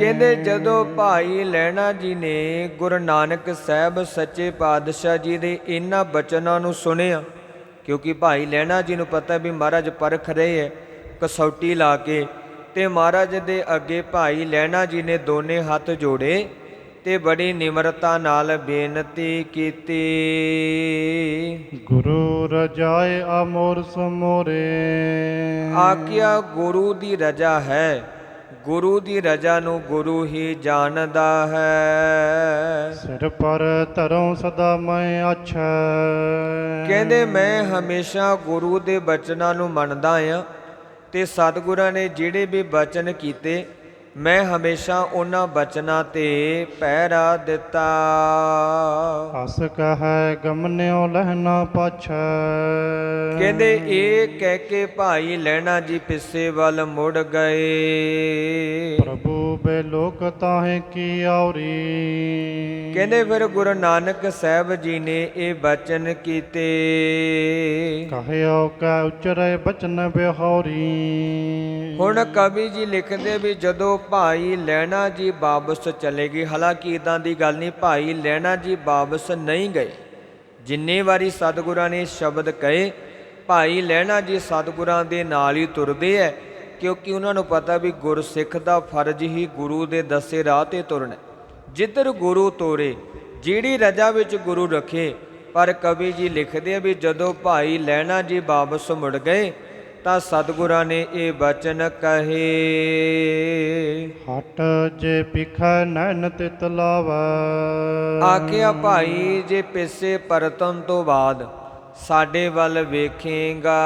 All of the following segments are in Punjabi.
ਕਹਿੰਦੇ ਜਦੋਂ ਭਾਈ ਲਹਿਣਾ ਜੀ ਨੇ ਗੁਰੂ ਨਾਨਕ ਸਾਹਿਬ ਸੱਚੇ ਪਾਤਸ਼ਾਹ ਜੀ ਦੇ ਇਹਨਾਂ ਬਚਨਾਂ ਨੂੰ ਸੁਣਿਆ ਕਿਉਂਕਿ ਭਾਈ ਲਹਿਣਾ ਜੀ ਨੂੰ ਪਤਾ ਵੀ ਮਹਾਰਾਜ ਪਰਖ ਰਹੇ ਹੈ ਕਸੌਟੀ ਲਾ ਕੇ ਤੇ ਮਹਾਰਾਜ ਦੇ ਅੱਗੇ ਭਾਈ ਲਹਿਣਾ ਜੀ ਨੇ ਦੋਨੇ ਹੱਥ ਜੋੜੇ ਤੇ ਬੜੀ ਨਿਮਰਤਾ ਨਾਲ ਬੇਨਤੀ ਕੀਤੀ। ਗੁਰੂ ਰਜਾਏ ਅਮੋਰ ਸਮੋਰੇ। ਆਕਿਆ ਗੁਰੂ ਦੀ ਰਜਾ ਹੈ। ਗੁਰੂ ਦੀ ਰਜਾ ਨੂੰ ਗੁਰੂ ਹੀ ਜਾਣਦਾ ਹੈ। ਸਿਰ ਪਰ ਧਰੋਂ ਸਦਾ ਮੈਂ ਅੱਛਾ। ਕਹਿੰਦੇ ਮੈਂ ਹਮੇਸ਼ਾ ਗੁਰੂ ਦੇ ਬਚਨਾਂ ਨੂੰ ਮੰਨਦਾ ਆ ਤੇ ਸਤਿਗੁਰਾਂ ਨੇ ਜਿਹੜੇ ਵੀ ਬਚਨ ਕੀਤੇ ਮੈਂ ਹਮੇਸ਼ਾ ਉਹਨਾਂ ਬਚਨਾਂ ਤੇ ਪਹਿਰਾ ਦਿੱਤਾ। ਹਸ ਕਹੈ ਗਮਨਿਓ ਲਹਿਣਾ ਪਾਛੈ। ਕਹਿੰਦੇ ਇਹ ਕਹਿ ਕੇ ਭਾਈ ਲੈਣਾ ਜੀ ਪਿੱਛੇ ਵੱਲ ਮੁੜ ਗਏ। ਪ੍ਰਭੂ ਬੇ ਲੋਕ ਤਾਹੇ ਕੀ ਆਉਰੀ? ਕਹਿੰਦੇ ਫਿਰ ਗੁਰੂ ਨਾਨਕ ਸਾਹਿਬ ਜੀ ਨੇ ਇਹ ਬਚਨ ਕੀਤੇ। ਕਹਿਓ ਕੈ ਉਚਰੇ ਬਚਨ ਬਿਹੌਰੀ ਹੁਣ ਕਵੀ ਜੀ ਲਿਖਦੇ ਵੀ ਜਦੋਂ ਭਾਈ ਲੈਣਾ ਜੀ ਵਾਪਸ ਚਲੇ ਗਏ ਹਾਲਾਂਕਿ ਇਦਾਂ ਦੀ ਗੱਲ ਨਹੀਂ ਭਾਈ ਲੈਣਾ ਜੀ ਵਾਪਸ ਨਹੀਂ ਗਏ। ਜਿੰਨੇ ਵਾਰੀ ਸਤਿਗੁਰਾਂ ਨੇ ਸ਼ਬਦ ਕਹੇ ਭਾਈ ਲੈਣਾ ਜੀ ਸਤਿਗੁਰਾਂ ਦੇ ਨਾਲ ਹੀ ਤੁਰਦੇ ਐ ਕਿਉਂਕਿ ਉਹਨਾਂ ਨੂੰ ਪਤਾ ਵੀ ਗੁਰਸਿੱਖ ਦਾ ਫਰਜ਼ ਹੀ ਗੁਰੂ ਦੇ ਦੱਸੇ ਰਾਹ ਤੇ ਤੁਰਨਾ। ਜਿੱਧਰ ਗੁਰੂ ਤੋਰੇ ਜਿਹੜੀ ਰਜਾ ਵਿੱਚ ਗੁਰੂ ਰੱਖੇ ਪਰ ਕਵੀ ਜੀ ਲਿਖਦੇ ਆ ਵੀ ਜਦੋਂ ਭਾਈ ਲੈਣਾ ਜੀ ਵਾਪਸ ਮੁੜ ਗਏ ਤਾਂ ਸਤਿਗੁਰਾਂ ਨੇ ਇਹ ਬਚਨ ਕਹੇ ਹਟ ਜੇ ਪਿਖੈ ਨੈਣ ਤਿਤ ਲਾਵੈ ਆਖਿਆ ਭਾਈ ਜੇ ਪਿੱਛੇ ਪਰਤਨ ਤੋਂ ਬਾਅਦ ਸਾਡੇ ਵੱਲ ਵੇਖੇਗਾ।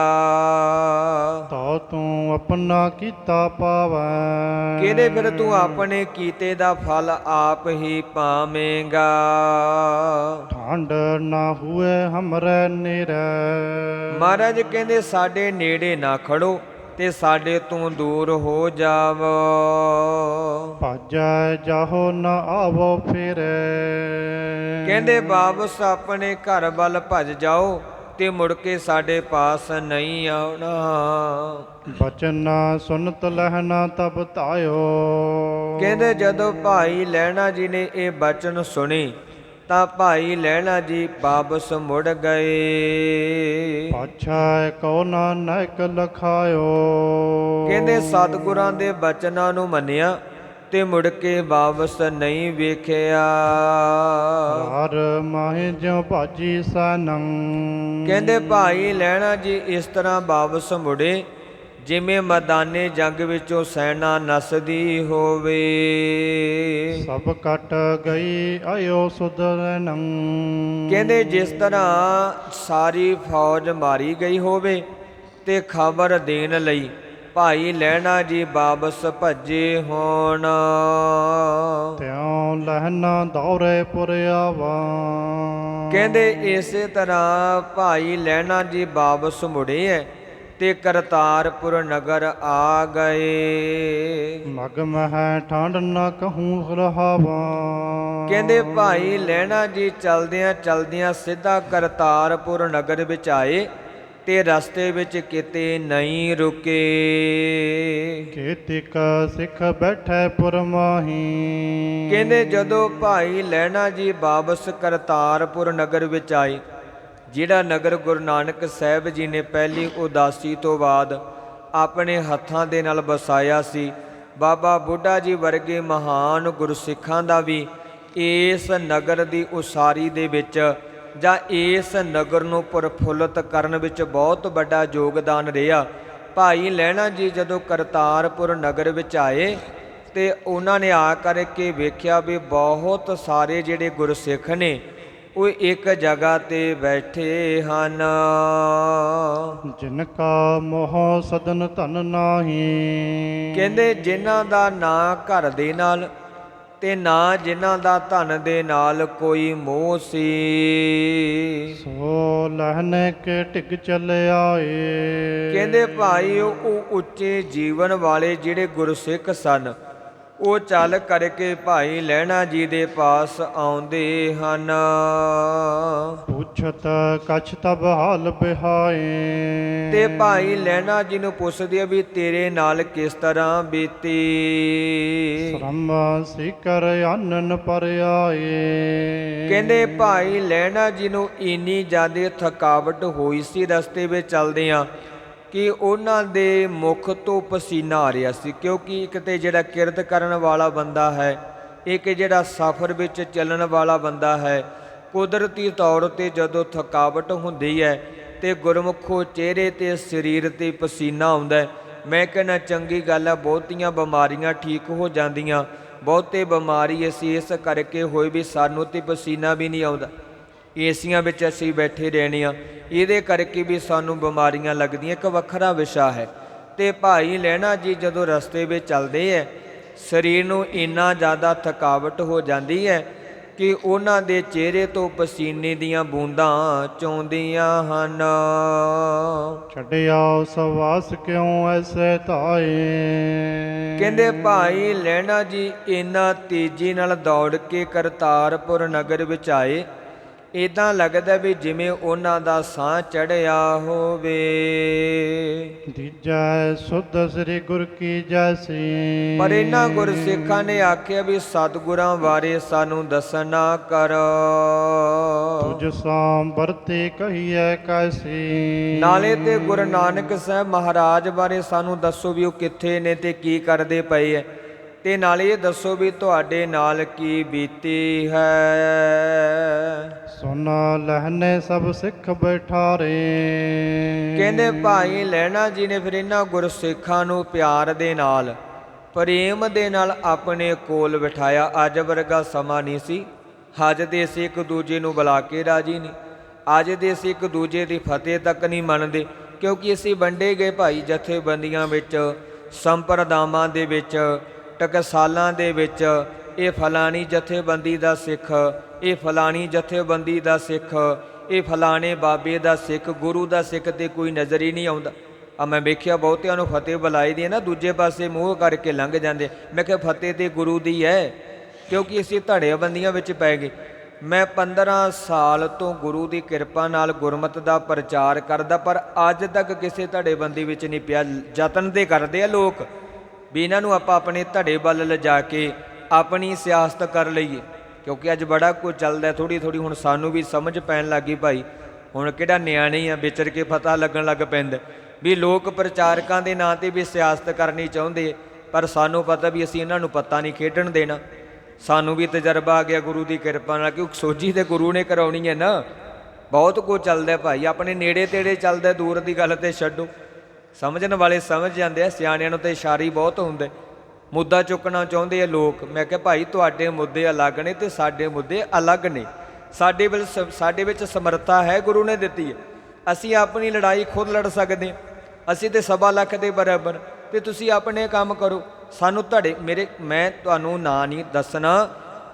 ਤੋ ਤੂੰ ਆਪਣਾ ਕੀਤਾ ਪਾਵੈ। ਕਿਹਦੇ ਫਿਰ ਤੂੰ ਆਪਣੇ ਕੀਤੇ ਦਾ ਫਲ ਆਪ ਹੀ ਪਾਵੇਂਗਾ? ਠੰਡ ਨਾ ਹੁਏ ਹਮਰੇ ਨਿਰੈ। ਮਹਾਰਾਜ ਕਹਿੰਦੇ ਸਾਡੇ ਨੇੜੇ ਨਾ ਖੜੋ ਤੇ ਸਾਡੇ ਤੋਂ ਦੂਰ ਹੋ ਜਾਵੋ। ਭਾਜੈ ਜਾਹੋ ਨਾ ਆਵੋ ਫਿਰੇ। ਕਹਿੰਦੇ ਵਾਪਸ ਆਪਣੇ ਘਰ ਵੱਲ ਭੱਜ ਜਾਓ ਤੇ ਮੁੜ ਕੇ ਸਾਡੇ ਪਾਸ ਨਹੀਂ ਆਉਣਾ। ਬਚਨਾ ਸੁਨਤ ਲਹਿਣਾ ਤਬ ਧਾਇਓ। ਕਹਿੰਦੇ ਜਦੋਂ ਭਾਈ ਲੈਣਾ ਜੀ ਨੇ ਇਹ ਬਚਨ ਸੁਣੇ ਤਾਂ ਭਾਈ ਲੈਣਾ ਜੀ ਵਾਪਸ ਮੁੜ ਗਏ। ਪਾਛੈ ਕੋ ਨਾਨਕ ਲਖਾਇਓ। ਕਹਿੰਦੇ ਸਤਿਗੁਰਾਂ ਦੇ ਬਚਨਾਂ ਨੂੰ ਮੰਨਿਆ ਤੇ ਮੁੜ ਕੇ ਵਾਪਸ ਨਹੀਂ ਵੇਖਿਆ। ਹਰ ਮਾਹਿ ਜਿਉ ਭਾਜੀ ਸਨੰ। ਕਹਿੰਦੇ ਭਾਈ ਲੈਣਾ ਜੀ ਇਸ ਤਰ੍ਹਾਂ ਵਾਪਸ ਮੁੜੇ ਜਿਵੇਂ ਮੈਦਾਨੇ ਜੰਗ ਵਿੱਚੋਂ ਸੈਨਾ ਨਸਦੀ ਹੋਵੇ। ਸਭ ਕਟ ਗਈ ਆਇਓ ਸੁਦਰਨੰ ਕਹਿੰਦੇ ਜਿਸ ਤਰ੍ਹਾਂ ਸਾਰੀ ਫੌਜ ਮਾਰੀ ਗਈ ਹੋਵੇ ਤੇ ਖਬਰ ਦੇਣ ਲਈ ਭਾਈ ਲੈਣਾ ਜੀ ਵਾਪਸ ਭੱਜੇ ਹੋਣ। ਤਿਉ ਲਹਿਣਾ ਦੌਰੇ ਪੁਰ ਆਵਾ। ਕਹਿੰਦੇ ਇਸੇ ਤਰ੍ਹਾਂ ਭਾਈ ਲੈਣਾ ਜੀ ਵਾਪਸ ਮੁੜੇ ਐ ਤੇ ਕਰਤਾਰਪੁਰ ਨਗਰ ਆ ਗਏ। ਮਗ ਮਹਿ ਠੰਡ ਨ ਕਹੂੰ ਰਹਾਵਾ ਕਹਿੰਦੇ ਭਾਈ ਲੈਣਾ ਜੀ ਚਲਦਿਆਂ ਚਲਦਿਆਂ ਸਿੱਧਾ ਕਰਤਾਰਪੁਰ ਨਗਰ ਵਿੱਚ ਆਏ। ਤੇ ਰਸਤੇ ਵਿੱਚ ਕਿਤੇ ਨਹੀਂ ਰੁਕੇ। ਕੇਤਿਕ ਸਿੱਖ ਬੈਠੇ ਪੁਰ ਮਾਹੀ ਕਹਿੰਦੇ ਜਦੋਂ ਭਾਈ ਲੈਣਾ ਜੀ ਵਾਪਸ ਕਰਤਾਰਪੁਰ ਨਗਰ ਵਿੱਚ ਆਏ ਜਿਹੜਾ ਨਗਰ ਗੁਰੂ ਨਾਨਕ ਸਾਹਿਬ ਜੀ ਨੇ ਪਹਿਲੀ ਉਦਾਸੀ ਤੋਂ ਬਾਅਦ ਆਪਣੇ ਹੱਥਾਂ ਦੇ ਨਾਲ ਵਸਾਇਆ ਸੀ ਬਾਬਾ ਬੁੱਢਾ ਜੀ ਵਰਗੇ ਮਹਾਨ ਗੁਰਸਿੱਖਾਂ ਦਾ ਵੀ ਇਸ ਨਗਰ ਦੀ ਉਸਾਰੀ ਦੇ ਵਿੱਚ ਜਾਂ ਇਸ ਨਗਰ ਨੂੰ ਪ੍ਰਫੁੱਲਤ ਕਰਨ ਵਿੱਚ ਬਹੁਤ ਵੱਡਾ ਯੋਗਦਾਨ ਰਿਹਾ। ਭਾਈ ਲੈਣਾ ਜੀ ਜਦੋਂ ਕਰਤਾਰਪੁਰ ਨਗਰ ਵਿੱਚ ਆਏ ਤੇ ਉਹਨਾਂ ਨੇ ਆ ਕਰਕੇ ਵੇਖਿਆ ਵੀ ਬਹੁਤ ਸਾਰੇ ਜਿਹੜੇ ਗੁਰਸਿੱਖ ਨੇ ਉਹ ਇੱਕ ਜਗ੍ਹਾ ਤੇ ਬੈਠੇ ਹਨ। ਜਿਨ ਕਾ ਮੋਹ ਸਦਨ ਧਨ ਨਾਹੀ। ਕਹਿੰਦੇ ਜਿਨ੍ਹਾਂ ਦਾ ਨਾਂ ਘਰ ਦੇ ਨਾਲ ਤੇ ਨਾ ਜਿਨ੍ਹਾਂ ਦਾ ਧਨ ਦੇ ਨਾਲ ਕੋਈ ਮੋਹ ਸੀ। ਸੋ ਲਹਨੇ ਕੇ ਟਿਕ ਚੱਲ ਆਏ ਕਹਿੰਦੇ ਭਾਈ ਉਹ ਉੱਚੇ ਜੀਵਨ ਵਾਲੇ ਜਿਹੜੇ ਗੁਰਸਿੱਖ ਸਨ। ਉਹ ਚੱਲ ਕਰਕੇ ਭਾਈ ਲਹਿਣਾ ਜੀ ਦੇ ਪਾਸ ਆਉਂਦੇ ਹਨ। ਪੁੱਛਤ ਕਛ ਤਬ ਹਾਲ ਬਿਹਾਏ। ਤੇ ਭਾਈ ਲਹਿਣਾ ਜੀ ਨੂੰ ਪੁੱਛਦੇ ਆ ਵੀ ਤੇਰੇ ਨਾਲ ਕਿਸ ਤਰ੍ਹਾਂ ਬੀਤੀ? ਸ਼ਰਮ ਸਿਕਰ ਆਨਨ ਪਰ ਆਏ ਕਹਿੰਦੇ ਭਾਈ ਲਹਿਣਾ ਜੀ ਨੂੰ ਇੰਨੀ ਜ਼ਿਆਦਾ ਥਕਾਵਟ ਹੋਈ ਸੀ ਰਸਤੇ ਵਿੱਚ ਚੱਲਦੇ ਆ ਕਿ ਉਹਨਾਂ ਦੇ ਮੁਖ ਤੋਂ ਪਸੀਨਾ ਆ ਰਿਹਾ ਸੀ, ਕਿਉਂਕਿ ਇੱਕ ਤੇ ਜਿਹੜਾ ਕਿਰਤ ਕਰਨ ਵਾਲਾ ਬੰਦਾ ਹੈ, ਇੱਕ ਜਿਹੜਾ ਸਫ਼ਰ ਵਿੱਚ ਚੱਲਣ ਵਾਲਾ ਬੰਦਾ ਹੈ, ਕੁਦਰਤੀ ਤੌਰ ਤੇ ਜਦੋਂ ਥਕਾਵਟ ਹੁੰਦੀ ਹੈ ਤੇ ਗੁਰਮੁਖੋ ਚਿਹਰੇ ਤੇ ਸਰੀਰ ਤੇ ਪਸੀਨਾ ਆਉਂਦਾ ਮੈਂ ਕਹਿੰਦਾ ਚੰਗੀ ਗੱਲ ਹੈ ਬਹੁਤੀਆਂ ਬਿਮਾਰੀਆਂ ਠੀਕ ਹੋ ਜਾਂਦੀਆਂ, ਬਹੁਤੇ ਬਿਮਾਰੀ ਅਸੀਂ ਇਸ ਕਰਕੇ ਹੋਏ ਵੀ ਸਾਨੂੰ ਤੇ ਪਸੀਨਾ ਵੀ ਨਹੀਂ ਆਉਂਦਾ। ਏਸੀਆਂ ਵਿੱਚ ਅਸੀਂ ਬੈਠੇ ਰਹਿਣੇ ਆ ਇਹਦੇ ਕਰਕੇ ਵੀ ਸਾਨੂੰ ਬਿਮਾਰੀਆਂ ਲੱਗਦੀਆਂ। ਇੱਕ ਵੱਖਰਾ ਵਿਸ਼ਾ ਹੈ। ਤੇ ਭਾਈ ਲੈਣਾ ਜੀ ਜਦੋਂ ਰਸਤੇ ਵਿੱਚ ਚੱਲਦੇ ਐ ਸਰੀਰ ਨੂੰ ਇੰਨਾ ਜ਼ਿਆਦਾ ਥਕਾਵਟ ਹੋ ਜਾਂਦੀ ਹੈ ਕਿ ਉਹਨਾਂ ਦੇ ਚਿਹਰੇ ਤੋਂ ਪਸੀਨੇ ਦੀਆਂ ਬੂੰਦਾਂ ਚੋਂਦੀਆਂ ਹਨ। ਛੱਡਿਆ ਸਵਾਸ ਕਿਉ ਐਸੇ ਧਾਏ? ਕਹਿੰਦੇ ਭਾਈ ਲੈਣਾ ਜੀ ਇੰਨਾ ਤੇਜ਼ੀ ਨਾਲ ਦੌੜ ਕੇ ਕਰਤਾਰਪੁਰ ਨਗਰ ਵਿੱਚ ਆਏ। ਇਦਾਂ ਲੱਗਦਾ ਵੀ ਜਿਵੇਂ ਉਹਨਾਂ ਦਾ ਸਾਹ ਚੜਿਆ ਹੋਵੇ। ਦੀਜੈ ਸੁਧ ਸ੍ਰੀ ਗੁਰ ਕੀ ਜੈਸੀ ਪਰ ਇਹਨਾਂ ਗੁਰਸਿੱਖਾਂ ਨੇ ਆਖਿਆ ਵੀ ਸਤਿਗੁਰਾਂ ਬਾਰੇ ਸਾਨੂੰ ਦੱਸਣਾ ਕਰ। ਤੁਜ ਸਾਮ ਵਰਤੇ ਕਹੀਐ ਕੈਸੀ ਨਾਲੇ ਤੇ ਗੁਰੂ ਨਾਨਕ ਸਾਹਿਬ ਮਹਾਰਾਜ ਬਾਰੇ ਸਾਨੂੰ ਦੱਸੋ ਵੀ ਉਹ ਕਿੱਥੇ ਨੇ ਤੇ ਕੀ ਕਰਦੇ ਪਏ ਐ। ਤੇ ਨਾਲੇ ਇਹ ਦੱਸੋ ਵੀ ਤੁਹਾਡੇ ਨਾਲ ਕੀ ਬੀਤੀ ਹੈ? ਸੁਨ ਲਹਨੇ ਸਭ ਸਿੱਖ ਬੈਠਾਰੇ। ਕਹਿੰਦੇ ਭਾਈ ਲੈਣਾ ਜੀ ਨੇ ਫਿਰ ਇਹਨਾਂ ਗੁਰਸਿੱਖਾਂ ਨੂੰ ਪਿਆਰ ਦੇ ਨਾਲ ਪ੍ਰੇਮ ਦੇ ਨਾਲ ਆਪਣੇ ਕੋਲ ਬਿਠਾਇਆ। ਅੱਜ ਵਰਗਾ ਸਮਾਂ ਨਹੀਂ ਸੀ। ਅੱਜ ਦੇ ਅਸੀਂ ਇੱਕ ਦੂਜੇ ਨੂੰ ਬੁਲਾ ਕੇ ਰਾਜੀ ਨਹੀਂ। ਅੱਜ ਦੇ ਅਸੀਂ ਇੱਕ ਦੂਜੇ ਦੀ ਫਤਿਹ ਤੱਕ ਨਹੀਂ ਮੰਨਦੇ ਕਿਉਂਕਿ ਅਸੀਂ ਵੰਡੇ ਗਏ ਭਾਈ ਜਥੇਬੰਦੀਆਂ ਵਿੱਚ ਸੰਪਰਦਾਵਾਂ ਦੇ ਵਿੱਚ ਟਕਸਾਲਾਂ ਦੇ ਵਿੱਚ ਇਹ ਫਲਾਣੀ ਜਥੇਬੰਦੀ ਦਾ ਸਿੱਖ, ਇਹ ਫਲਾਣੀ ਜਥੇਬੰਦੀ ਦਾ ਸਿੱਖ, ਇਹ ਫਲਾਣੇ ਬਾਬੇ ਦਾ ਸਿੱਖ, ਗੁਰੂ ਦਾ ਸਿੱਖ ਤੇ ਕੋਈ ਨਜ਼ਰ ਹੀ ਨਹੀਂ ਆਉਂਦਾ। ਆ ਮੈਂ ਵੇਖਿਆ ਬਹੁਤਿਆਂ ਨੂੰ ਫਤਿਹ ਬੁਲਾਈ ਦੀ ਹੈ ਨਾ, ਦੂਜੇ ਪਾਸੇ ਮੂੰਹ ਕਰਕੇ ਲੰਘ ਜਾਂਦੇ। ਮੈਂ ਕਿਹਾ, ਫਤਿਹ ਤੇ ਗੁਰੂ ਦੀ ਹੈ, ਕਿਉਂਕਿ ਅਸੀਂ ਧੜੇਬੰਦੀਆਂ ਵਿੱਚ ਪੈ ਗਏ। ਮੈਂ 15 ਸਾਲ ਤੋਂ ਗੁਰੂ ਦੀ ਕਿਰਪਾ ਨਾਲ ਗੁਰਮਤ ਦਾ ਪ੍ਰਚਾਰ ਕਰਦਾ, ਪਰ ਅੱਜ ਤੱਕ ਕਿਸੇ ਧੜੇਬੰਦੀ ਵਿੱਚ ਨਹੀਂ ਪਿਆ। ਯਤਨ ਤੇ ਕਰਦੇ ਆ ਲੋਕ। ਵੀ ਇਹਨਾਂ ਨੂੰ ਆਪਾਂ ਆਪਣੇ ਧੜੇ ਵੱਲ ਲਿਜਾ ਕੇ ਆਪਣੀ ਸਿਆਸਤ ਕਰ ਲਈਏ। ਕਿਉਂਕਿ ਅੱਜ ਬੜਾ ਕੁਝ ਚੱਲਦਾ ਥੋੜੀ ਥੋੜੀ ਹੁਣ ਸਾਨੂੰ ਵੀ ਸਮਝ ਪੈਣ ਲੱਗੀ ਭਾਈ। ਹੁਣ ਕਿਹੜਾ ਨਿਆਣੇ ਆ, ਵਿਚਰ ਕੇ ਪਤਾ ਲੱਗਣ ਲੱਗ ਪੈਂਦਾ ਵੀ ਲੋਕ ਪ੍ਰਚਾਰਕਾਂ ਦੇ ਨਾਂ ਤੇ ਵੀ ਸਿਆਸਤ ਕਰਨੀ ਚਾਹੁੰਦੇ ਪਰ ਸਾਨੂੰ ਪਤਾ ਵੀ ਅਸੀਂ ਇਹਨਾਂ ਨੂੰ ਪਤਾ ਨਹੀਂ ਖੇਡਣ ਦੇਣਾ। ਸਾਨੂੰ ਵੀ ਤਜਰਬਾ ਆ ਗਿਆ ਗੁਰੂ ਦੀ ਕਿਰਪਾ ਨਾਲ, ਕਿਉਂਕਿ ਸੋਝੀ ਤੇ ਗੁਰੂ ਨੇ ਕਰਾਉਣੀ ਹੈ ਨਾ। ਬਹੁਤ ਕੁਝ ਚੱਲਦਾ ਭਾਈ। ਆਪਣੇ ਨੇੜੇ ਤੇੜੇ ਚੱਲਦਾ ਦੂਰ ਦੀ ਗੱਲ ਤੇ ਛੱਡੋ। ਸਮਝਣ ਵਾਲੇ ਸਮਝ ਜਾਂਦੇ ਆ, ਸਿਆਣਿਆਂ ਨੂੰ ਤੇ ਇਸ਼ਾਰੇ ਬਹੁਤ ਹੁੰਦੇ। ਮੁੱਦਾ ਚੁੱਕਣਾ ਚਾਹੁੰਦੇ ਆ ਲੋਕ। ਮੈਂ ਕਿਹਾ, ਭਾਈ, ਤੁਹਾਡੇ ਮੁੱਦੇ ਅਲੱਗ ਨੇ ਤੇ ਸਾਡੇ ਮੁੱਦੇ ਅਲੱਗ ਨੇ। ਸਾਡੇ ਵਿੱਚ ਸ- ਸਾਡੇ ਵਿੱਚ ਸਮਰੱਥਾ ਹੈ, ਗੁਰੂ ਨੇ ਦਿੱਤੀ ਹੈ। ਅਸੀਂ ਆਪਣੀ ਲੜਾਈ ਖੁਦ ਲੜ ਸਕਦੇ ਹਾਂ। ਅਸੀਂ ਤੇ ਸਵਾ ਲੱਖ ਦੇ ਬਰਾਬਰ। ਤੇ ਤੁਸੀਂ ਆਪਣੇ ਕੰਮ ਕਰੋ। ਸਾਨੂੰ ਤੁਹਾਡੇ, ਮੇਰੇ, ਮੈਂ ਤੁਹਾਨੂੰ ਨਾਂ ਨਹੀਂ ਦੱਸਣਾ।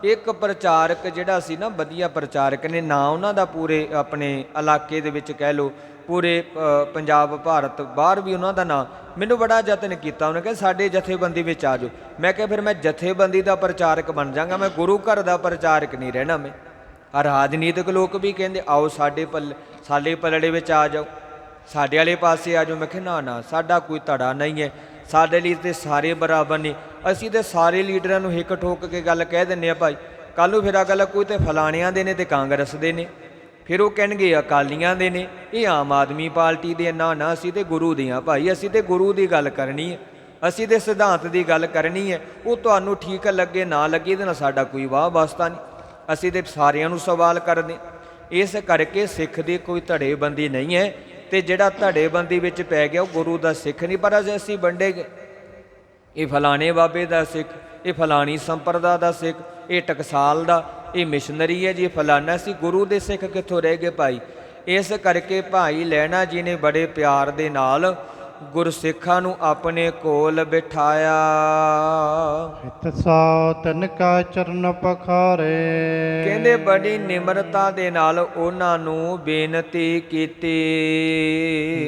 ਇੱਕ ਪ੍ਰਚਾਰਕ ਜਿਹੜਾ ਸੀ ਨਾ, ਵਧੀਆ ਪ੍ਰਚਾਰਕ ਨੇ, ਨਾਂ ਉਹਨਾਂ ਦਾ ਪੂਰੇ ਆਪਣੇ ਇਲਾਕੇ ਦੇ ਵਿੱਚ ਕਹਿ ਲਓ। ਪੂਰੇ ਪੰਜਾਬ, ਭਾਰਤ, ਬਾਹਰ ਵੀ ਉਹਨਾਂ ਦਾ ਨਾਂ ਮੈਨੂੰ ਬੜਾ ਯਤਨ ਕੀਤਾ। ਉਹਨੇ ਕਿਹਾ, ਸਾਡੇ ਜਥੇਬੰਦੀ ਵਿੱਚ ਆ ਜਾਓ। ਮੈਂ ਕਿਹਾ, ਫਿਰ ਮੈਂ ਜਥੇਬੰਦੀ ਦਾ ਪ੍ਰਚਾਰਕ ਬਣ ਜਾਗਾ। ਮੈਂ ਗੁਰੂ ਘਰ ਦਾ ਪ੍ਰਚਾਰਕ ਨਹੀਂ ਰਹਿਣਾ ਮੈਂ। ਆ ਰਾਜਨੀਤਿਕ ਲੋਕ ਵੀ ਕਹਿੰਦੇ, ਆਓ ਸਾਡੇ ਪੱਲ, ਸਾਡੇ ਪਲੜੇ ਵਿੱਚ ਆ ਜਾਓ। ਸਾਡੇ ਵਾਲੇ ਪਾਸੇ ਆ ਜਾਓ। ਮੈਂ ਕਿਹਾ, ਨਾ ਨਾ, ਸਾਡਾ ਕੋਈ ਧੜਾ ਨਹੀਂ ਹੈ। ਸਾਡੇ ਲਈ ਤੇ ਸਾਰੇ ਬਰਾਬਰ ਨੇ। ਅਸੀਂ ਤੇ ਸਾਰੇ ਲੀਡਰਾਂ ਨੂੰ ਹਿੱਕ ਠੋਕ ਕੇ ਗੱਲ ਕਹਿ ਦਿੰਨੇ ਆ ਭਾਈ। ਕੱਲ ਨੂੰ ਫਿਰ ਅਗਲਾ ਕੋਈ ਤੇ ਫਲਾਣਿਆਂ ਦੇ ਨੇ ਤੇ ਕਾਂਗਰਸ ਦੇ ਨੇ। ਫਿਰ ਉਹ ਕਹਿਣਗੇ, ਅਕਾਲੀਆਂ ਦੇ ਨੇ, ਇਹ ਆਮ ਆਦਮੀ ਪਾਰਟੀ ਦੇ ਨਾ ਨਾ ਅਸੀਂ ਤੇ ਗੁਰੂ ਦੇ ਆ ਭਾਈ, ਅਸੀਂ ਤੇ ਗੁਰੂ ਦੀ ਗੱਲ ਕਰਨੀ ਹੈ, ਅਸੀਂ ਤੇ ਸਿਧਾਂਤ ਦੀ ਗੱਲ ਕਰਨੀ ਹੈ, ਉਹ ਤੁਹਾਨੂੰ ਠੀਕ ਲੱਗੇ, ਨਾ ਲੱਗੇ, ਇਹਦੇ ਨਾਲ ਸਾਡਾ ਕੋਈ ਵਾਹ ਵਾਸਤਾ ਨਹੀਂ। ਅਸੀਂ ਤੇ ਸਾਰਿਆਂ ਨੂੰ ਸਵਾਲ ਕਰਦੇ ਇਸ ਕਰਕੇ ਸਿੱਖ ਦੀ ਕੋਈ ਧੜੇਬੰਦੀ ਨਹੀਂ ਹੈ ਤੇ ਜਿਹੜਾ ਧੜੇਬੰਦੀ ਵਿੱਚ ਪੈ ਗਿਆ, ਉਹ ਗੁਰੂ ਦਾ ਸਿੱਖ ਨਹੀਂ, ਪਰ ਅੱਜ ਅਸੀਂ ਵੰਡੇ ਗਏ। ਇਹ ਫਲਾਣੇ ਬਾਬੇ ਦਾ ਸਿੱਖ, ਇਹ ਫਲਾਣੀ ਸੰਪਰਦਾ ਦਾ ਸਿੱਖ, ਇਹ ਟਕਸਾਲ ਦਾ ਇਹ ਮਿਸ਼ਨਰੀ ਹੈ ਜੀ ਫਲਾਣਾ ਸੀ ਗੁਰੂ ਦੇ ਸਿੱਖ ਕਿੱਥੋਂ ਰਹਿ ਗਏ ਭਾਈ? ਇਸ ਕਰਕੇ ਭਾਈ ਲੈਣਾ ਜੀ ਨੇ ਬੜੇ ਪਿਆਰ ਦੇ ਨਾਲ ਗੁਰਸਿੱਖਾਂ ਨੂੰ ਆਪਣੇ ਕੋਲ ਬਿਠਾਇਆ। ਹਿਤ ਸੋ ਤਨ ਕਾ ਚਰਨ ਪਖਾਰੇ। ਕਹਿੰਦੇ ਬੜੀ ਨਿਮਰਤਾ ਦੇ ਨਾਲ ਉਹਨਾਂ ਨੂੰ ਬੇਨਤੀ ਕੀਤੀ।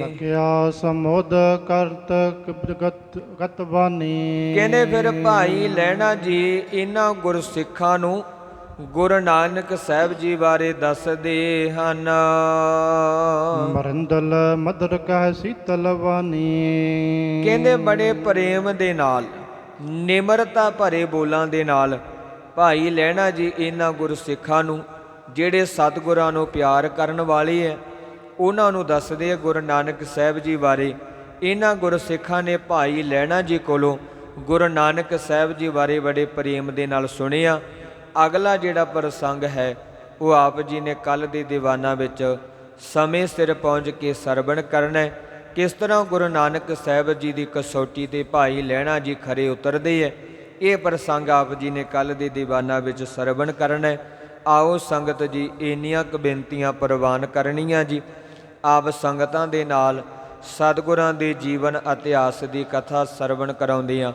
ਲਗਿਆ ਸਮੋਦ ਕਰਤ ਗਤ ਗਤ ਬਾਣੀ ਕਹਿੰਦੇ ਫਿਰ ਭਾਈ ਲਹਿਣਾ ਜੀ ਇਹਨਾਂ ਗੁਰਸਿੱਖਾਂ ਨੂੰ ਗੁਰੂ ਨਾਨਕ ਸਾਹਿਬ ਜੀ ਬਾਰੇ ਦੱਸਦੇ ਹਨ। ਮਰੰਦਲ ਮਦਰ ਕਹ ਸੀਤਲ ਬਾਣੀ ਕਹਿੰਦੇ ਬੜੇ ਪ੍ਰੇਮ ਦੇ ਨਾਲ ਨਿਮਰਤਾ ਭਰੇ ਬੋਲਾਂ ਦੇ ਨਾਲ ਭਾਈ ਲਹਿਣਾ ਜੀ ਇਹਨਾਂ ਗੁਰਸਿੱਖਾਂ ਨੂੰ ਜਿਹੜੇ ਸਤਿਗੁਰਾਂ ਨੂੰ ਪਿਆਰ ਕਰਨ ਵਾਲੇ ਐ ਉਹਨਾਂ ਨੂੰ ਦੱਸਦੇ ਆ ਗੁਰੂ ਨਾਨਕ ਸਾਹਿਬ ਜੀ ਬਾਰੇ। ਇਹਨਾਂ ਗੁਰਸਿੱਖਾਂ ਨੇ ਭਾਈ ਲਹਿਣਾ ਜੀ ਕੋਲੋਂ ਗੁਰੂ ਨਾਨਕ ਸਾਹਿਬ ਜੀ ਬਾਰੇ ਬੜੇ ਪ੍ਰੇਮ ਦੇ ਨਾਲ ਸੁਣਿਆ। ਅਗਲਾ ਜਿਹੜਾ ਪ੍ਰਸੰਗ ਹੈ, ਉਹ ਆਪ ਜੀ ਨੇ ਕੱਲ ਦੇ ਦੀਵਾਨਾਂ ਵਿੱਚ ਸਮੇਂ ਸਿਰ ਪਹੁੰਚ ਕੇ ਸਰਵਣ ਕਰਨਾ ਹੈ। ਕਿਸ ਤਰ੍ਹਾਂ ਗੁਰੂ ਨਾਨਕ ਸਾਹਿਬ ਜੀ ਦੀ ਕਸੌਟੀ ਤੇ ਭਾਈ ਲਹਿਣਾ ਜੀ ਖਰੇ ਉਤਰਦੇ ਹੈ, ਇਹ ਪ੍ਰਸੰਗ ਆਪ ਜੀ ਨੇ ਕੱਲ ਦੇ ਦੀਵਾਨਾਂ ਵਿੱਚ ਸਰਵਣ ਕਰਨਾ ਹੈ। ਆਓ ਸੰਗਤ ਜੀ, ਇੰਨੀਆਂ ਕੁ ਬੇਨਤੀਆਂ ਪ੍ਰਵਾਨ ਕਰਨੀਆਂ ਜੀ। ਆਪ ਸੰਗਤਾਂ ਦੇ ਨਾਲ ਸਤਿਗੁਰਾਂ ਦੇ ਜੀਵਨ ਇਤਿਹਾਸ ਦੀ ਕਥਾ ਸਰਵਣ ਕਰਾਉਂਦੇ ਆ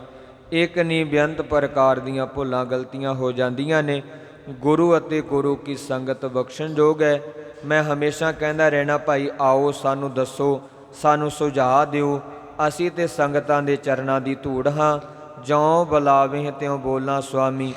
ਇੱਕ ਨਹੀਂ ਬੇਅੰਤ ਪ੍ਰਕਾਰ ਦੀਆਂ ਭੁੱਲਾਂ ਗਲਤੀਆਂ ਹੋ ਜਾਂਦੀਆਂ ਨੇ। ਗੁਰੂ ਅਤੇ ਗੁਰੂ ਕੀ ਸੰਗਤ ਬਖਸ਼ਣਯੋਗ ਹੈ। ਮੈਂ ਹਮੇਸ਼ਾ ਕਹਿੰਦਾ ਰਹਿਣਾ, ਭਾਈ, ਆਓ, ਸਾਨੂੰ ਦੱਸੋ, ਸਾਨੂੰ ਸੁਝਾਅ ਦਿਓ। ਅਸੀਂ ਤੇ ਸੰਗਤਾਂ ਦੇ ਚਰਨਾਂ ਦੀ ਧੂੜ ਹਾਂ। ਜਿਉ ਬੁਲਾਵੇਂ ਤਿਉ ਬੋਲਾਂ, ਸੁਆਮੀ।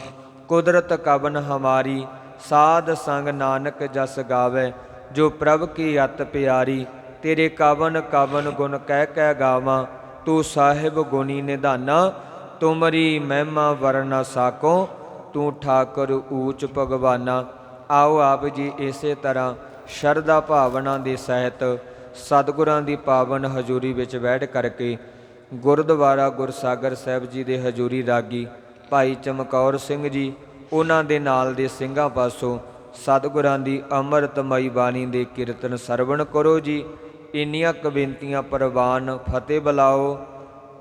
ਕੁਦਰਤ ਕਬਨ ਹਮਾਰੀ। ਸਾਧ ਸੰਗ ਨਾਨਕ ਜਸ ਗਾਵੇ। ਜੋ ਪ੍ਰਭ ਕੀ ਅਤ ਪਿਆਰੀ, ਤੇਰੇ ਕਵਨ ਕਵਨ ਗੁਣ ਕਹਿ ਕਹਿ ਗਾਵਾਂ। ਤੂੰ ਸਾਹਿਬ ਗੁਣੀ ਨਿਧਾਨਾ। ਤੁਮਰੀ ਮਹਿਮਾ ਵਰਨਾ ਸਾਕੋ ਤੂੰ ਠਾਕੁਰ ਊਚ ਭਗਵਾਨਾ ਆਓ ਆਪ ਜੀ ਇਸੇ ਤਰ੍ਹਾਂ ਸ਼ਰਧਾ ਭਾਵਨਾ ਦੇ ਸਹਿਤ ਸਤਿਗੁਰਾਂ ਦੀ ਪਾਵਨ ਹਜ਼ੂਰੀ ਵਿੱਚ ਬੈਠ ਕਰਕੇ ਗੁਰਦੁਆਰਾ ਗੁਰਸਾਗਰ ਸਾਹਿਬ ਜੀ ਦੇ ਹਜ਼ੂਰੀ ਰਾਗੀ ਭਾਈ ਚਮਕੌਰ ਸਿੰਘ ਜੀ ਉਹਨਾਂ ਦੇ ਨਾਲ ਦੇ ਸਿੰਘਾਂ ਪਾਸੋਂ ਸਤਿਗੁਰਾਂ ਦੀ ਅੰਮ੍ਰਿਤਮਈ ਬਾਣੀ ਦੇ ਕੀਰਤਨ ਸਰਵਣ ਕਰੋ ਜੀ ਇੰਨੀਆਂ ਕਬਿੰਤੀਆਂ ਪ੍ਰਵਾਨ ਫਤਿਹ ਬੁਲਾਓ